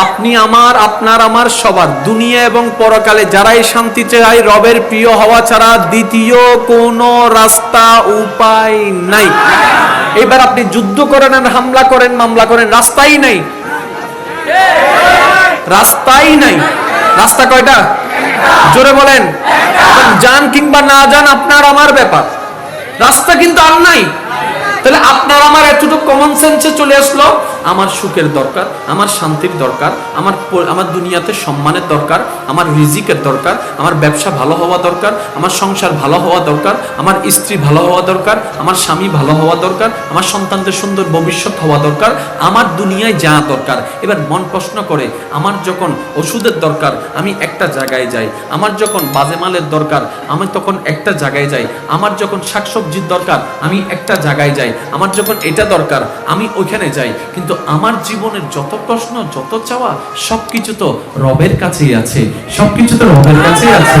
আপনি আমার, আপনার আমার সবার, দুনিয়া এবং পরকালে যারাই শান্তি চায়, রবের প্রিয় হওয়া ছাড়া দ্বিতীয় কোনো রাস্তা উপায় নাই। এবার আপনি যুদ্ধ করেন আর হামলা করেন, মামলা করেন, রাস্তাই নাই। রাস্তাই নাই। রাস্তা কয়টা? জোরে বলেন। যান কিংবা না যান, আপনার আমার ব্যাপার। রাস্তা কিন্তু আর নাই। তাহলে আপনার আমার এতটুকু কমন সেন্সে চলে আসলো আমার সুখের দরকার, আমার শান্তির দরকার, আমার আমার দুনিয়াতে সম্মানের দরকার, আমার রিজিকের দরকার, আমার ব্যবসা ভালো হওয়া দরকার, আমার সংসার ভালো হওয়া দরকার, আমার স্ত্রী ভালো হওয়া দরকার, আমার স্বামী ভালো হওয়া দরকার, আমার সন্তানদের সুন্দর ভবিষ্যৎ হওয়া দরকার, আমার দুনিয়ায় যা দরকার। এবার মন প্রশ্ন করে, আমার যখন ওষুধের দরকার, আমি একটা জায়গায় যাই। আমার যখন বাজে মালের দরকার, আমি তখন একটা জায়গায় যাই। আমার যখন শাকসবজির দরকার, আমি একটা জায়গায় যাই। আমার যখন এটা দরকার, আমি ওইখানে যাই। কিন্তু আমার জীবনের যত প্রশ্ন, যত চাওয়া, সবকিছু তো রবের কাছেই আছে। সবকিছু তো রবের কাছেই আছে।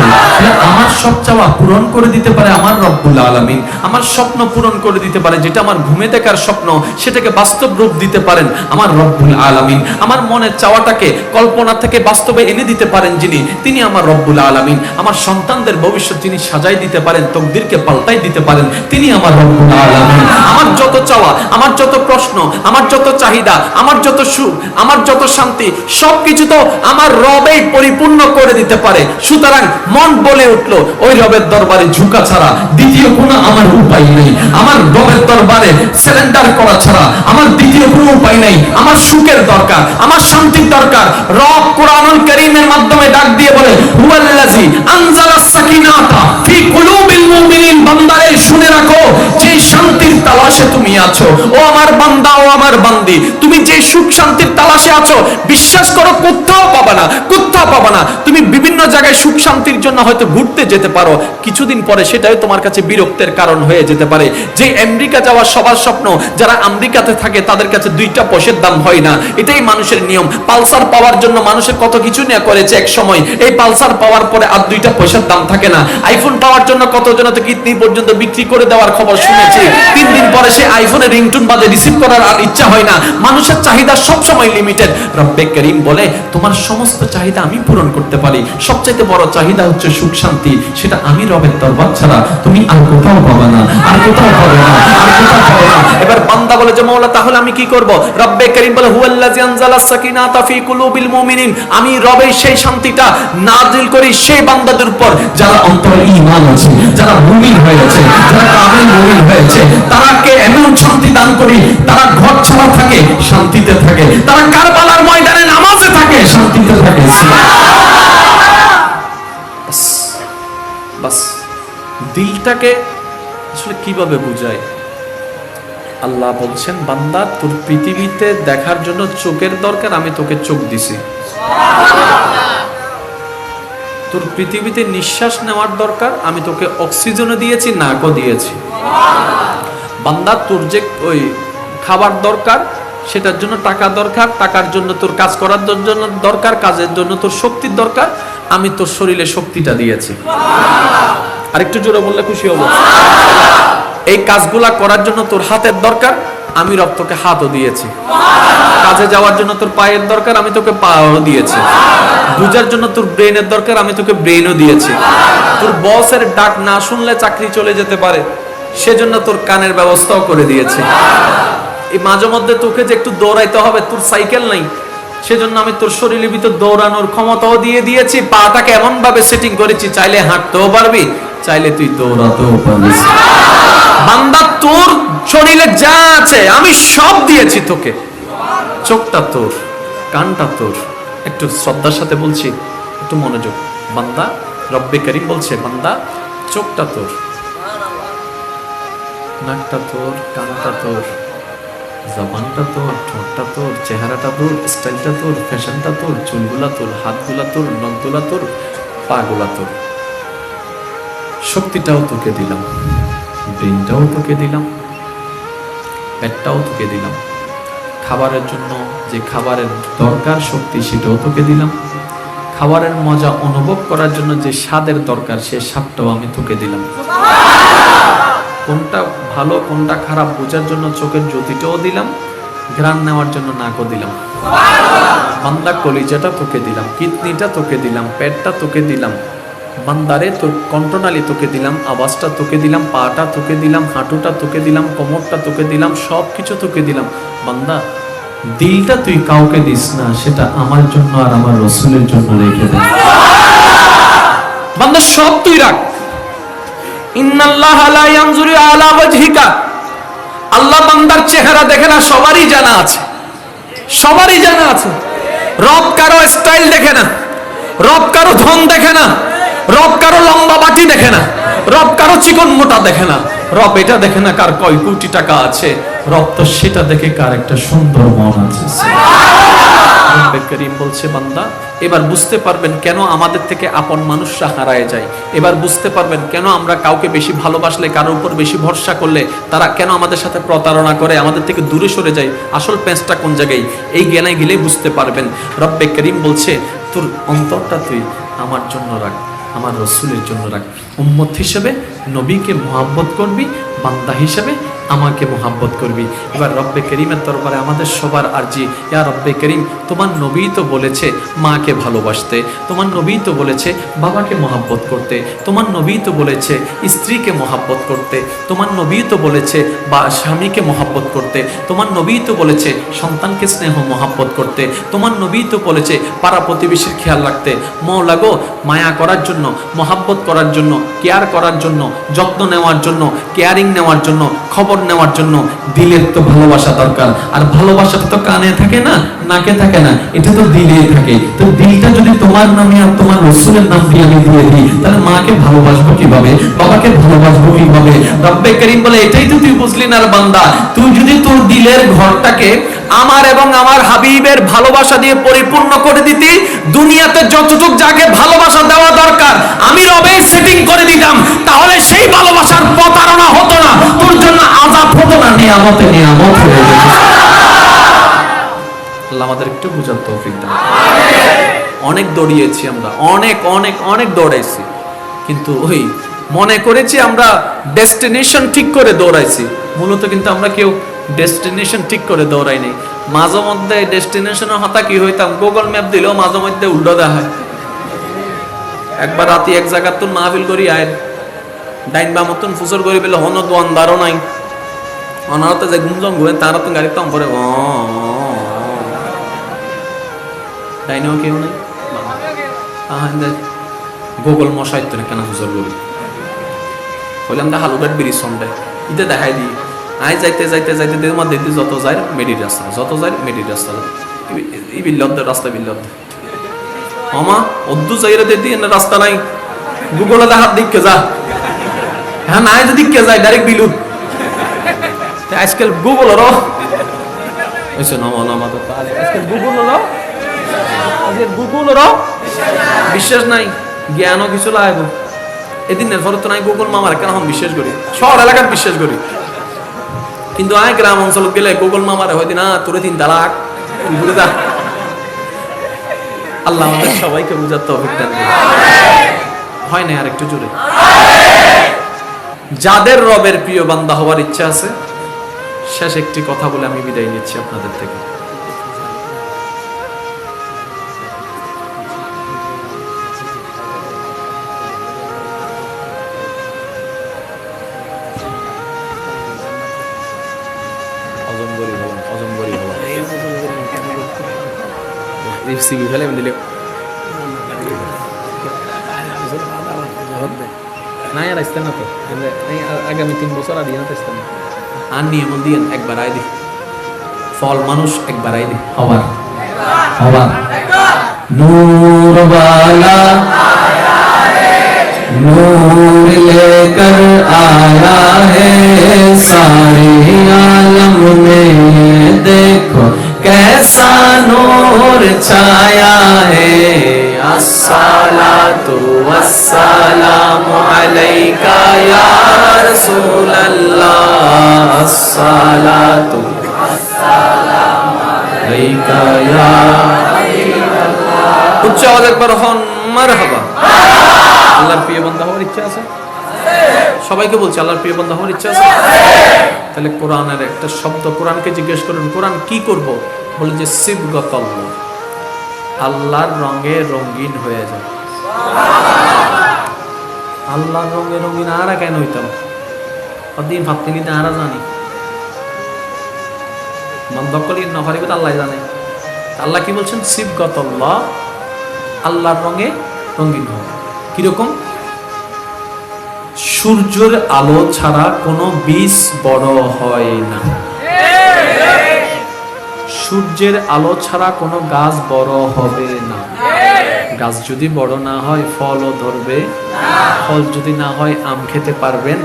আমার সব চাওয়া পূরণ করে দিতে পারে আমার রব্বুল আলামিন? আমার স্বপ্ন পূরণ করে দিতে পারে, যেটা আমার ঘুমে দেখার স্বপ্ন, সেটাকে বাস্তব রূপ দিতে পারেন আমার রব্বুল আলামিন। আমার মনের চাওয়াটাকে কল্পনা থেকে বাস্তবে এনে দিতে পারেন যিনি, তিনি আমার রব্বুল আলামিন। আমার সন্তানদের ভবিষ্যৎ যিনি সাজাই দিতে পারেন, তকদিরকে পাল্টাই দিতে পারেন, তিনি আমার রব্বুল আলামিন। আমার যত চাওয়া, আমার যত প্রশ্ন, আমার যত চাহিদা আমার যত সুখ, আমার যত শান্তি, সবকিছু তো আমার রবেই পরিপূর্ণ করে দিতে পারে। সুতরাং মন বলে উঠল, ওই রবের দরবারে ঝুঁকা ছাড়া দ্বিতীয় কোনো আমার উপায় নেই। আমার রবের দরবারে সিলিন্ডার করা ছাড়া আমার দ্বিতীয় কোনো উপায় নেই। আমার সুখের দরকার, আমার শান্তির দরকার। রব কোরআনুল কারীমের মাধ্যমে ডাক দিয়ে বলে, হুয়াল্লাযী আনজালাস সাকিনাতা ফি কুলুবিল মুমিনিন। বান্দারে শুনে রাখো যে শান্তির তালাশে তুমি আছো। ও আমার বান্দা, ও আমার বান্দি। তুমি যে সুখ শান্তির তালাশে আছো, বিশ্বাস করো কোথাও পাবা না কোথাও পাবা না। তুমি বিভিন্ন জায়গায় সুখ শান্তির জন্য হয়তো ঘুরতে যেতে পারো। কিছুদিন পরে সেটাই তোমার কাছে বিরক্তের কারণ হয়ে যেতে পারে। যে আমেরিকা যাওয়ার সবার স্বপ্ন, যারা আমেরিকাতে থাকে, তাদের কাছে দুইটা পয়সার দাম হয় না। এটাই মানুষের নিয়ম। পালসার পাওয়ার জন্য মানুষের কত কিছু নিয়ে করেছে এক সময়। এই পালসার পাওয়ার পরে আর দুইটা পয়সার দাম থাকে না। আইফোন পাওয়ার জন্য কতজন তো কিডনি পর্যন্ত বিক্রি করে দেওয়ার খবর শুনেছি। তিন দিন পরে সে আইফোনের রিংটুন বাজে রিসিভ করার আর ইচ্ছা হয় না। মানুষের চাহিদা সব সময় লিমিটেড রব্বে করিম বলে, তোমার সমস্ত চাহিদা আমি পূরণ করতে পারি। সবচাইতে বড় চাহিদা হচ্ছে সুখ শান্তি। সেটা আমি রবের দরবার ছাড়া তুমি আর কোথাও পাবে না। আর কোথাও পাবে না। আর কোথাও পাবে না। এবার বান্দা বলে যে, মৌলা, তাহলে আমি কি করব? রব্বে করিম বলে, হুয়াল্লাযী আনজালাস সাকিনাতা ফি কুলুবিল মুমিনিন। আমি রবের সেই শান্তিটা নাজিল করি সেই বান্দাদের উপর। যারা অন্তরে ঈমান আছে, যারা মুমিন হয়েছে যারা কামিল মুমিন হয়েছে তারাকে এমন শান্তি দান করি তারা ঘর ছাড়া থাকে শান্তিতে থাকে। তারা কারবালার ময়দানে নামাজে থাকে শান্তিতে থাকে। বাস, দিলটাকে আসলে কীভাবে বুঝায়? আল্লাহ বলছেন বান্দা তোর পৃথিবীতে দেখার জন্য চোখের দরকার আমি তোকে চোখ দিছি। তোর পৃথিবীতে নিঃশ্বাস নেওয়ার দরকার আমি তোকে অক্সিজেনও দিয়েছি নাকও দিয়েছি। বান্দা, তোর যে ওই খাবার দরকার, সেটার জন্য টাকা দরকার, টাকার জন্য তোর কাজ করার জন্য দরকার, কাজের জন্য তোর শক্তির দরকার, আমি তোর শরীরে শক্তিটা দিয়েছি। আরেকটু জোরে বললে খুশি হব। এই কাজগুলা করার জন্য তোর হাতের দরকার, আমি রক্তকে হাতও দিয়েছি। কাজে যাওয়ার জন্য তোর পায়ের দরকার, আমি তোকে পাও দিয়েছি। বুঝার জন্য তোর ব্রেনের দরকার, আমি তোকে ব্রেনও দিয়েছি। তোর বসের ডাক না শুনলে চাকরি চলে যেতে পারে। সেজন্য তোর কানের ব্যবস্থাও করে দিয়েছি। এই মাঝে মধ্যে তোকে যে একটু দৌড়াইতে হবে, তোর সাইকেল নাই। সেজন্য আমি তোর শরীরের ভিতর দৌড়ানোর ক্ষমতাও দিয়ে দিয়েছি, পাটাকে এমন ভাবে সেটিং করেছি, চাইলে হাঁটতেও পারবি, চাইলে তুই দৌড়াতেও পারবি। বান্দা, তোর শরীরে যা আছে, আমি সব দিয়েছি তোকে। চোখটা তোর, কানটা তোর। একটু শ্রদ্ধার সাথে বলছি, একটু মনোযোগ। বান্দা, রব্বে করিম বলছে, বান্দা, চোখটা তোর। নাকটা তোর, কানটা তোর, জবানটা তোর, ঠোঁটটা তোর, চেহারাটা তোর, স্টাইলটা তোর, ফ্যাশনটা তোর, চুলগুলা তোর, হাতগুলা তোর, নখগুলা তোর, পাগুলা তোর। শক্তিটাও তোকে দিলাম, ব্রেনটাও তোকে দিলাম, পেটটাও তোকে দিলাম। খাবারের জন্য যে খাবারের দরকার শক্তি, সেটাও তোকে দিলাম। খাবারের মজা অনুভব করার জন্য যে স্বাদের দরকার, সে স্বাদটাও আমি তোকে দিলাম। কোনটা ভালো, কোনটা খারাপ বোঝার জন্য চোখের জ্যোতিটাও দিলাম ঘ্রাণ নেওয়ার জন্য নাকও দিলাম। বান্দা কলিজাটা তোকে দিলাম, কিডনিটা তোকে দিলাম, পেটটা তোকে দিলাম, বান্দারে তোর কণ্ঠনালী তোকে দিলাম, আওয়াজটা তোকে দিলাম, পাটা তোকে দিলাম, হাঁটুটা তোকে দিলাম, কোমরটা তোকে দিলাম সব কিছু তোকে দিলাম। বান্দা, দিলটা তুই কাউকে দিস না, সেটা আমার জন্য আর আমার রসুলের জন্য রেখে দে। বান্দা, সব তুই রাখ। আল্লাহ বান্দার চেহারা দেখে না, সবারই জানা আছে। সবারই জানা আছে। রব কারও স্টাইল দেখে না, রব কারও ধন দেখে না, রব কারও লম্বা বাটি দেখে না, রব কারও চিকন মোটা দেখে না। রব এটা দেখে না কার কয় কোটি টাকা আছে, রব তো সেটা দেখে কার একটা সুন্দর মন আছে। রব্বে করিম বলছে, বান্দা, এবার বুঝতে পারবেন কেন আমাদের থেকে আপন মানুষরা হারায় যায়। এবার বুঝতে পারবেন কেন আমরা কাউকে বেশি ভালোবাসলে, কারোর উপর বেশি ভরসা করলে তারা কেন আমাদের সাথে প্রতারণা করে, আমাদের থেকে দূরে সরে যায়। আসল প্যাঁচটা কোন জায়গায়? এই জ্ঞানে গেলেই বুঝতে পারবেন। রব্বে করিম বলছে, তোর অন্তরটা তুই আমার জন্য রাখ, আমার রসুলের জন্য রাখ। উম্মত হিসেবে নবীকে মোহাব্বত করবি, বান্দা হিসেবে আমাকে মোহাব্বত করবি। এবার রব্বে করিমের দরবারে আমাদের সবার আরজি। ইয়া রব্বে করিম, তোমার নবী তো বলেছে মাকে ভালোবাসতে, তোমার নবী তো বলেছে বাবাকে মোহাব্বত করতে, তোমার নবী তো বলেছে স্ত্রীকে মোহাব্বত করতে, তোমার নবী তো বলেছে বা স্বামীকে মোহাব্বত করতে, তোমার নবী তো বলেছে সন্তানকে স্নেহ মোহাব্বত করতে, তোমার নবী তো বলেছে পাড়া প্রতিবেশীর খেয়াল রাখতে। মৌলা গো, মায়া করার জন্য, মহাব্বত করার জন্য, কেয়ার করার জন্য, যত্ন নেওয়ার জন্য, কেয়ারিং নেওয়ার জন্য, খবর নেওয়ার জন্য দিলের তো ভালোবাসা দরকার। আর ভালোবাসাটা তো কানে থাকে না, নাকে থাকে না, এটা তো দিলে থাকে। তো দিলটা যদি তোমার নামে আর তোমার রসুলের নাম দিয়ে আমি দিয়ে দিই, তাহলে মাকে ভালোবাসবো কীভাবে? বাবাকে ভালোবাসবো কীভাবে? রব্বে করিম বলে, এটাই তো তুই বুঝলি না বান্দা। তুই যদি তোর দিলের ঘরটাকে আমার এবং আমার হাবিবের ভালোবাসা দিয়ে পরিপূর্ণ করে দিতি, দুনিয়াতে যতটুক যাকে ভালোবাসা দেওয়া দরকার, আমি রবে সেটিং করে দিতাম। তাহলে সেই ভালোবাসার প্রতারণা হতো না তোর জন্য আজাব হতো না নিয়ামতে নিয়ামত হয়ে আল্লাহ আমাদের একটু বুঝার তৌফিক দান অনেক দৌড়িয়েছি আমরা, অনেক অনেক অনেক দৌড়াইছি। কিন্তু ওই মনে করেছি আমরা ডেস্টিনেশন ঠিক করে দৌড়াইছি। মূলত কিন্তু আমরা কেউ ডেস্টিনেশন ঠিক করে দৌড়াই নাই। মাঝে মধ্যে ডেস্টিনেশনের হতা কি হইতাম, গুগল ম্যাপ দিলেও মাঝে মধ্যে উল্টো দেওয়া হয়। একবার রাতে এক জায়গার তুন মাহফিল করি, আয়, ডাইন বা মতন ফুসর করি পেলে হন দোয়ানদারও নাই। অনারতে যে ঘুমজম ঘুরে তারা তো গাড়ি তম পরে ডাইনেও কেউ নেই? গুগল মশাই তো কেন ফুসর করি বললাম, দা হালুঘাট ব্রিজ সন্ডে ইতে দেখাই দিই আই যাইতে যাইতে যাইতে দেখি আমার দেখতে যত যায় মেডির রাস্তা, যত যায় মেডির রাস্তা। ই বিল্লদ্দ রাস্তা বিল্লদ্দ আমা অদ্দু যাইরে দেখি এনে রাস্তা নাই। গুগলে হাত দিকে যা। হ্যাঁ নাই যদি দিকে যায়, ডাইরেক্ট বিলু আজকাল গুগল র হইছে নমা নমা তো আজকাল গুগল আজকাল বিশ্বাস নাই জ্ঞানও কিছু লাগবে এদিন এরপর তো নাই গুগল মামার কেন আমি বিশ্বাস করি? শহর এলাকার বিশ্বাস করি। কিন্তু আয় গ্রাম অঞ্চল গেলে গুগল মামারে হয়তো না তোরে তিন তালাক। ঘুরে যা। আল্লাহ আমাদের সবাইকে বুঝার তৌফিক হয় না আর একটু জোরে? যাদের রবের প্রিয় বান্দা হওয়ার ইচ্ছা আছে শেষ একটি কথা বলে আমি বিদায় নিচ্ছি আপনাদের থেকে সিবি ফেলে দিলে আর না তো আগামী তিন বছর আর দিয়ে আসতেন না আর নিয়ম দিয়ে একবার আই দি ফল মানুষ একবার আই দি হবার হবার नूर वाला नूर लेकर आया है सारे आलम में देखो कैसा नूर छाया है अस्सलातु वस्सलामु अलैका या रसूल अल्लाह अस्सलातु अलैका या উচ্চ আওয়াজ একবার হন মারহাবা আল্লাহর প্রিয় বান্দা হওয়ার ইচ্ছা আছে সবাইকে বলছি আল্লাহর প্রিয় বান্দা হওয়ার ইচ্ছা আছে তাহলে কোরআনের একটা শব্দ কোরআনকে জিজ্ঞেস করুন কোরআন কি করব বলে যে শিবগত আল্লাহর রঙে রঙিন হয়ে যায় আল্লাহর রঙে রঙিন আরা কেন হইতাম? দিন ভাবতে নিতে আরা জানি। মন দখলি নফারিবে আল্লাহ জানে। আল্লাহ কি বলছেন? শিবগতল্লাহ আল্লাহর রঙে রঙিন হবে কীরকম? সূর্যের আলো ছাড়া কোনো বীজ বড় হয় না। সূর্যের আলো ছাড়া কোনো গাছ বড় হবে না। গাছ যদি বড় না হয়, ফলও ধরবে। ফল যদি না হয়, আম খেতে পারবেন।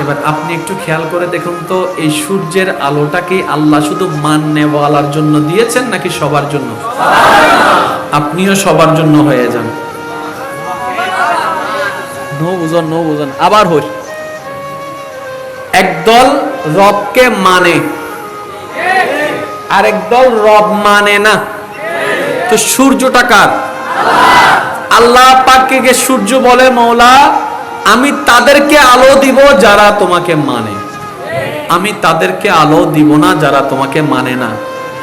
এবার আপনি একটু খেয়াল করে দেখুন তো, এই সূর্যের আলোটা কি আল্লাহ শুধু মান্যওয়ালার জন্য দিয়েছেন নাকি সবার জন্য? আপনিও সবার জন্য হয়ে যান। বুঝন, নো বুঝন। আবার হই। একদল রবকে মানে। আর একদল রব মানে না। তো সূর্যটা কার? আল্লাহ পাককে সূর্য বলে, মৌলা? আমি তাদেরকে আলো দিব যারা তোমাকে মানে। আমি তাদেরকে আলো দিব না যারা তোমাকে মানে না।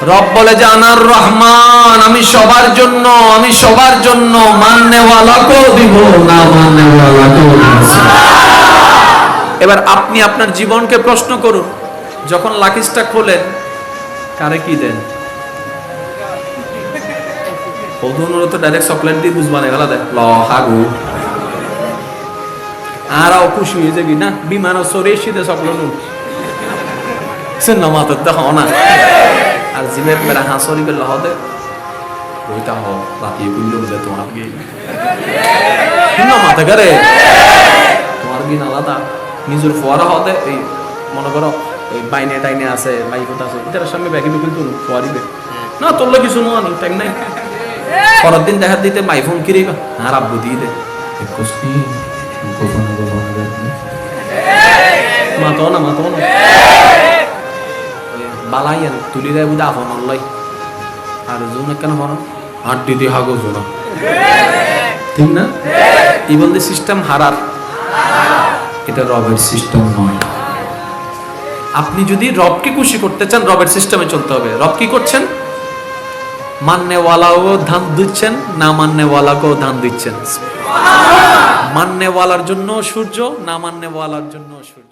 রব বলে যে, আনার রহমান, আমি সবার জন্য, আমি সবার জন্য মাননেওয়ালাকেও দিব না মাননেওয়ালাকেও এবার আপনি আপনার জীবনকে প্রশ্ন করুন। যখন লাকিসটা খোলেন কারে কি দেন? বধুনুর তো ডাইরেক্ট চকলেট দিয়ে বুঝবা না গেলা দেয়। ল, হাগু। আরাও খুশি হয়ে যাবি না? বিমান সরে এসে চকলেট সে নমাত দেখো না। আর জিমে বেড়া হাঁসরি বেলা হদে ওইটা হ রাতি বুঝলো বুঝে তোমার কি? নমাতে করে। তোমার দিন আলাদা নিজের ফোয়ারা হতে এই মনে করো। ওই বাইনে টাইনে আছে বাইকত আছে। এটার সামনে ব্যাগি বিকুল তুলুন ফোয়ারিবে না তোর কিছু নো আনি টাইম নাই। পরের দিন দেখা দিতে মাই ফোন কিরি হ্যাঁ রাব্বু দিয়ে দে। কুসনি গোপন গোপন মাতো না। মাতো না বালাইয়ান তুলি দেয় বুঝে আফন অল্লাই আর জুন কেন হন হাগো জোনা। ঠিক না? বলতে সিস্টেম হারার। এটা রবের সিস্টেম নয়। আপনি যদি রবকে খুশি করতে চান রবের সিস্টেমে চলতে হবে। রব কি করছেন? মান্যওয়ালাও ধান দিচ্ছেন না মান্যওয়ালাকেও ধান দিচ্ছেন। মান্যওয়ালার জন্য সূর্য না মান্যওয়ালার জন্য সূর্য।